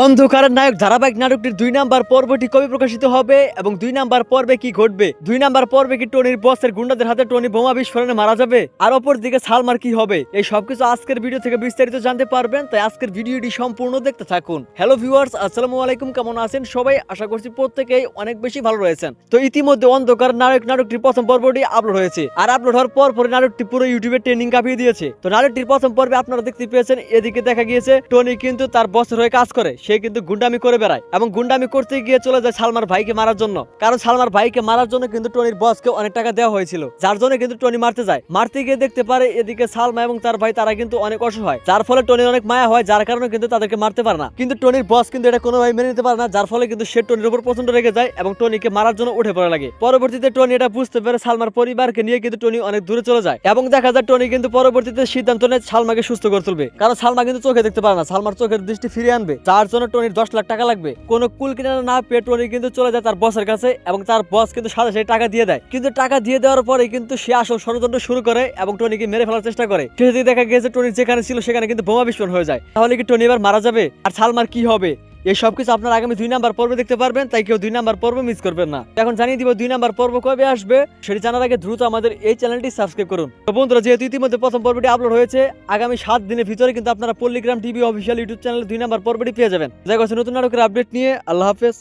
অন্ধকারের নায়ক ধারাবাহিক নাটকটির দুই নাম্বার পর্বটি কবে প্রকাশিত হবে এবং দুই নাম্বার পর্বে কি ঘটবে? দুই নাম্বার পর্বে কি টনির বসের গুন্ডাদের হাতে টনি বোমা বিস্ফোরণে মারা যাবে? আর অপর দিকে সালমার কি হবে? এই সবকিছু আজকের ভিডিও থেকে বিস্তারিত জানতে পারবেন, তাই আজকের ভিডিওটি সম্পূর্ণ দেখতে থাকুন। হ্যালো ভিউয়ার্স আসসালামু আলাইকুম, কেমন আছেন সবাই? আশা করছি প্রত্যেকেই অনেক বেশি ভালো রয়েছেন। তো ইতিমধ্যে অন্ধকার নায়ক নাটকটির প্রথম পর্বটি আপলোড হয়েছে, আর আপলোড হওয়ার পর পরে নাটকটি পুরো ইউটিউবে ট্রেনিং কাঁপিয়ে দিয়েছে। তো নাটকটির প্রথম পর্বে আপনারা দেখতে পেয়েছেন, এদিকে দেখা গিয়েছে টনি কিন্তু তার বসের হয়ে কাজ করে। সে কিন্তু গুন্ডামি করে বেড়ায় এবং গুন্ডামি করতে গিয়ে চলে যায় সালমার ভাইকে মারার জন্য। কারণ সালমার ভাইকে মারার জন্য কিন্তু টনির বসকে অনেক টাকা দেওয়া হয়েছিল। যার জন্য কিন্তু টনি মারতে যায়। মারতে গিয়ে দেখতে পারে এদিকে সালমা এবং তার ভাই তারা কিন্তু অনেক অসহায়। যার ফলে টনির অনেক মায়া হয়, যার কারণে কিন্তু তাদেরকে মারতে পারে না। কিন্তু টনির বস কিন্তু এটা কোনোভাবে মেনে নিতে পারে না, যার ফলে কিন্তু সে টনির উপর প্রচণ্ড রেগে যায় এবং টনিকে মারার জন্য উঠে পড়ে লাগে। পরবর্তীতে টনি এটা বুঝতে পেরে সালমার পরিবারকে নিয়ে কিন্তু টনি অনেক দূরে চলে যায় এবং দেখা যায় টনি কিন্তু পরবর্তীতে সিদ্ধান্ত নেয় সালমাকে সুস্থ করে তুলবে। কারণ সালমা কিন্তু চোখে দেখতে পারে না। সালমার চোখের দৃষ্টি ফিরিয়ে আনবে। যার জন্য টনির দশ লাখ টাকা লাগবে। কোন কুল কিনারা না পেয়ে টনি কিন্তু চলে যায় তার বসের কাছে এবং তার বস কিন্তু সাথে সাথে টাকা দিয়ে দেয়। কিন্তু টাকা দিয়ে দেওয়ার পরে কিন্তু সে আসল ষড়যন্ত্র শুরু করে এবং টনিকে মেরে ফেলার চেষ্টা করে। শেষে দেখা গেছে টনি যেখানে ছিল সেখানে কিন্তু বোমা বিস্ফোরণ হয়ে যায়। তাহলে কি টনি এবার মারা যাবে? আর সালমার কি হবে? এই সবকিছু আপনার আগামী দুই নাম্বার পর্বে দেখতে পারবেন, তাই কেউ দুই নাম্বার পর্ব মিস করবেন না। এখন জানিয়ে দিব দুই নাম্বার পর্ব কবে আসবে, সেটি জানার আগে দ্রুত আমাদের এই চ্যানেলটি সাবস্ক্রাইব করুন। তো বন্ধুরা, যেহেতু ইতিমধ্যে প্রথম পর্বটি আপলোড হয়েছে, আগামী সাত দিনের ভিতরে কিন্তু আপনারা Palligram TV official YouTube channel দুই নাম্বার পর্বটি পেয়ে যাবেন। দেখা হচ্ছে নতুন নাটকের আপডেট নিয়ে, আল্লাহ হাফেজ।